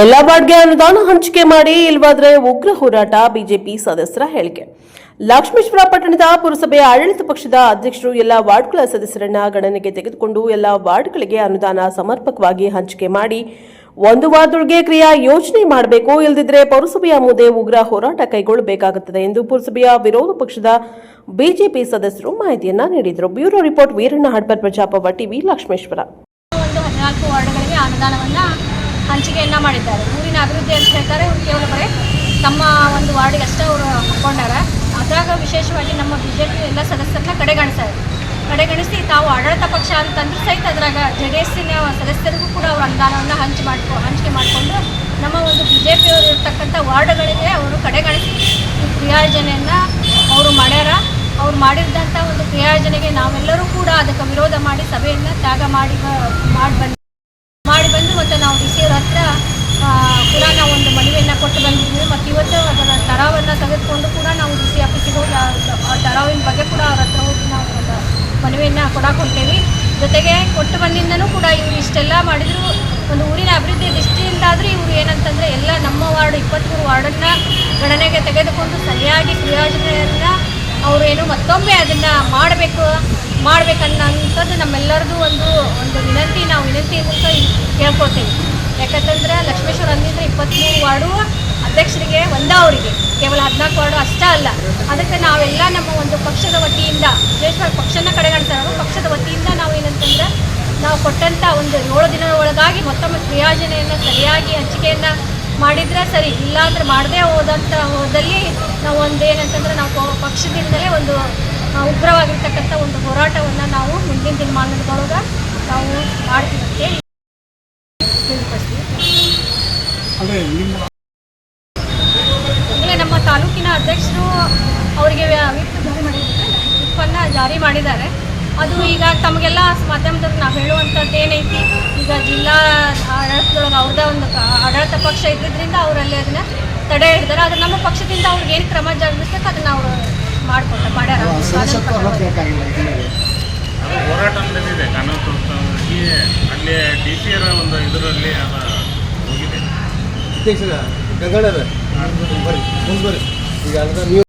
ಎಲ್ಲ ವಾರ್ಡ್ಗೆ ಅನುದಾನ ಹಂಚಿಕೆ ಮಾಡಿ, ಇಲ್ವಾದ್ರೆ ಉಗ್ರ ಹೋರಾಟ ಬಿಜೆಪಿ ಸದಸ್ಯರ ಹೇಳಿಕೆ. ಲಕ್ಷ್ಮೇಶ್ವರ ಪಟ್ಟಣದ ಪುರಸಭೆಯ ಆಡಳಿತ ಪಕ್ಷದ ಅಧ್ಯಕ್ಷರು ಎಲ್ಲ ವಾರ್ಡ್ಗಳ ಸದಸ್ಯರನ್ನ ಗಣನೆಗೆ ತೆಗೆದುಕೊಂಡು ಎಲ್ಲ ವಾರ್ಡ್ಗಳಿಗೆ ಅನುದಾನ ಸಮರ್ಪಕವಾಗಿ ಹಂಚಿಕೆ ಮಾಡಿ, ಒಂದು ವಾರದೊಳಗೆ ಕ್ರಿಯಾ ಯೋಜನೆ ಮಾಡಬೇಕು ಇಲ್ಲದಿದ್ದರೆ ಪುರಸಭೆಯ ಮುಂದೆ ಉಗ್ರ ಹೋರಾಟ ಕೈಗೊಳ್ಳಬೇಕಾಗುತ್ತದೆ ಎಂದು ಪುರಸಭೆಯ ವಿರೋಧ ಪಕ್ಷದ ಬಿಜೆಪಿ ಸದಸ್ಯರು ಮಾಹಿತಿಯನ್ನ ನೀಡಿದರು. ಬ್ಯೂರೋ ರಿಪೋರ್ಟ್ ವೀರಣ್ಣ ಹಡ್ಪರ್ ಪ್ರಜಾಪವ ಟಿವಿ, ಲಕ್ಷ್ಮೇಶ್ವರ. ಹಂಚಿಕೆಯನ್ನು ಮಾಡಿದ್ದಾರೆ. ಊರಿನ ಅಭಿವೃದ್ಧಿ ಅಂತ ಹೇಳ್ತಾರೆ. ಅವ್ರು ಕೇವಲ ಬರೀ ತಮ್ಮ ಒಂದು ವಾರ್ಡಿಗೆ ಅಷ್ಟೇ ಅವರು ಹಾಕ್ಕೊಂಡಾರ. ಅದ್ರಾಗ ವಿಶೇಷವಾಗಿ ನಮ್ಮ ಬಿ ಜೆ ಪಿ ಎಲ್ಲ ಸದಸ್ಯರನ್ನ ಕಡೆಗಣಿಸ್ತಾರೆ ಕಡೆಗಣಿಸಿ ತಾವು ಆಡಳಿತ ಪಕ್ಷ ಅಂತಂದ್ರೆ ಸಹಿತ ಅದ್ರಾಗ ಜೆ ಡಿ ಎಸ್ಸಿನ ಸದಸ್ಯರಿಗೂ ಕೂಡ ಅವರು ಅನುದಾನವನ್ನು ಹಂಚಿ ಮಾಡ್ಕೊ ಹಂಚಿಕೆ ಮಾಡಿಕೊಂಡು ನಮ್ಮ ಒಂದು ಬಿ ಜೆ ಪಿಯವರು ಇರ್ತಕ್ಕಂಥ ವಾರ್ಡ್ಗಳಿಗೆ ಅವರು ಕಡೆಗಣಿಸಿ ಈ ಕ್ರಿಯಾಯೋಜನೆಯನ್ನು ಅವರು ಮಾಡ್ಯಾರ. ಅವ್ರು ಮಾಡಿದಂಥ ಒಂದು ಕ್ರಿಯಾಯೋಜನೆಗೆ ನಾವೆಲ್ಲರೂ ಕೂಡ ಅದಕ್ಕೆ ವಿರೋಧ ಮಾಡಿ ಸಭೆಯನ್ನು ತ್ಯಾಗ ಮಾಡಿ ಮಾಡಿ ಬಂದು ಮತ್ತು ನಾವು ಡಿ ಸಿ ಅವ್ರ ಹತ್ರ ಕೂಡ ನಾವು ಒಂದು ಮನವಿಯನ್ನು ಕೊಟ್ಟು ಬಂದಿದ್ವಿ ಮತ್ತು ಇವತ್ತು ಅದರ ತರಾವನ್ನು ತೆಗೆದುಕೊಂಡು ಕೂಡ ನಾವು ಡಿ ಸಿ ಆಫೀಸಿಗೆ ಹೋಗಿ, ಆ ಬಗ್ಗೆ ಕೂಡ ಅವ್ರ ಹತ್ರ ಹೋಗಿ ನಾವು ಮನವಿಯನ್ನು ಕೊಡಕ್ಕೆ ಜೊತೆಗೆ ಕೊಟ್ಟು ಬಂದಿಂದನೂ ಕೂಡ ಇವರು ಇಷ್ಟೆಲ್ಲ ಮಾಡಿದ್ರು. ಒಂದು ಊರಿನ ಅಭಿವೃದ್ಧಿ ದೃಷ್ಟಿಯಿಂದಾದರೂ ಇವರು ಏನಂತಂದರೆ ಎಲ್ಲ ನಮ್ಮ ವಾರ್ಡ್ ಇಪ್ಪತ್ತ್ಮೂರು ವಾರ್ಡನ್ನು ಗಣನೆಗೆ ತೆಗೆದುಕೊಂಡು ಸರಿಯಾಗಿ ಕ್ರಿಯಾಯೋಜನೆಯನ್ನು ಅವರು ಏನು ಮತ್ತೊಮ್ಮೆ ಅದನ್ನು ಮಾಡಬೇಕು, ಮಾಡಬೇಕನ್ನೋಂಥದ್ದು ನಮ್ಮೆಲ್ಲರದು ಒಂದು ಒಂದು ವಿನಂತಿ, ನಾವು ವಿನಂತಿ ಅಂತ ಕೇಳ್ಕೊಳ್ತೀವಿ ಯಾಕಂತಂದ್ರೆ ಲಕ್ಷ್ಮೇಶ್ವರ ಅಂದಿದ್ರೆ ಇಪ್ಪತ್ತ್ಮೂರು ವಾರ್ಡು ಅಧ್ಯಕ್ಷರಿಗೆ ಒಂದೇ ಅವರಿಗೆ. ಕೇವಲ ಹದಿನಾಲ್ಕು ವಾರ್ಡು ಅಷ್ಟೇ ಅಲ್ಲ. ಅದಕ್ಕೆ ನಾವೆಲ್ಲ ನಮ್ಮ ಒಂದು ಪಕ್ಷದ ವತಿಯಿಂದ ವಿಶೇಷವಾಗಿ ಪಕ್ಷನ ಕಡೆಗಣಿಸ್ತಾರೆ ಪಕ್ಷದ ವತಿಯಿಂದ ನಾವು ಏನಂತಂದ್ರೆ, ನಾವು ಕೊಟ್ಟಂಥ ಒಂದು ಏಳು ದಿನದ ಒಳಗಾಗಿ ಮತ್ತೊಮ್ಮೆ ಕ್ರಿಯಾಜನೆಯನ್ನು ಸರಿಯಾಗಿ ಹಂಚಿಕೆಯನ್ನು ಮಾಡಿದರೆ ಸರಿ ಇಲ್ಲಾಂದ್ರೆ ಮಾಡದೇ ಹೋದಂಥ ಹೋದಲ್ಲಿ ನಾವು ಒಂದು ಏನಂತಂದ್ರೆ ನಾವು ಪಕ್ಷದಿಂದಲೇ ಒಂದು ಉಗ್ರವಾಗಿರ್ತಕ್ಕಂಥ ಒಂದು ಹೋರಾಟವನ್ನು ನಾವು ಮುಂದಿನ ದಿನಮಾನದೊಳಗೆ ನಾವು ಮಾಡ್ತೀವಿ ಅಂತೇಳಿ ತಿಳಿಪಡಿಸ್ತೀವಿ ಅಂದರೆ ನಮ್ಮ ತಾಲೂಕಿನ ಅಧ್ಯಕ್ಷರು ಅವರಿಗೆ ವಿಪ್ ಜಾರಿ ಮಾಡಿದ್ದಾರೆ. ವಿಪ್ಪನ್ನು ಜಾರಿ ಮಾಡಿದ್ದಾರೆ. ಅದು ಈಗ ತಮಗೆಲ್ಲ ಮಾಧ್ಯಮದಲ್ಲಿ ನಾವು ಹೇಳುವಂಥದ್ದು ಏನೈತಿ ಈಗ ಜಿಲ್ಲಾ ಆಡಳಿತದೊಳಗೆ ಅವ್ರದ್ದೇ ಒಂದು ಕ- ಆಡಳಿತ ಪಕ್ಷ ಇದ್ದಿದ್ದರಿಂದ ಅವರಲ್ಲಿ ಅದನ್ನ ತಡೆ ಹಿಡಿದಾರೆ. ಅದು ನಮ್ಮ ಪಕ್ಷದಿಂದ ಅವ್ರಿಗೆ ಏನು ಕ್ರಮ ಜರುಗಿಸ್ಬೇಕು ಅದನ್ನ ಅವರು ಮಾಡಿಕೊಟ್ಟ ಮಾಡ್ಯಾರ. ಹೋರಾಟ ನಡೆದಿದೆ. ಕಾನೂನು ಸಂಸ್ಥೆಗೆ ಅಲ್ಲಿ ಡಿ ಸಿ ಅವರ ಒಂದು ಇದರಲ್ಲಿ ಅದು ಹೋಗಿದೆ. ಗಂಗಾಳದ ಬರ್ರಿ ಮುಂದೆ ಬರ್ರಿ ಈಗ ಅದನ್ನ ನೀವು